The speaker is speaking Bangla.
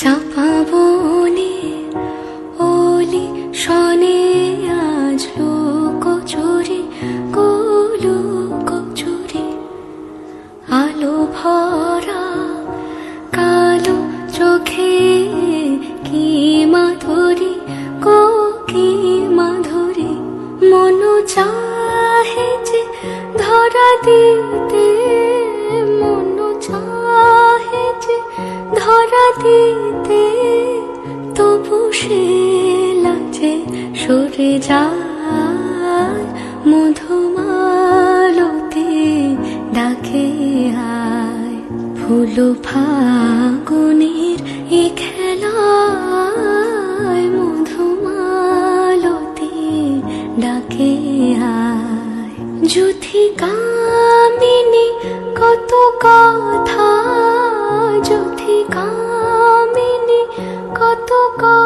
চাপা বনে ওলি শনে আজ আলো ভরা কালো চোখে কি মাধুরী কো কি মাধুরী। মন চাহে যে ধরা দিতে ধরা দিতে তবু সে লাজে সরে যায়। মধুমালতে ডাকে আয়। ফুল ফাগুনের এ খেলায় মধুমালতে ডাকে আয়। যুথি কামিনী কত কথা কত কথা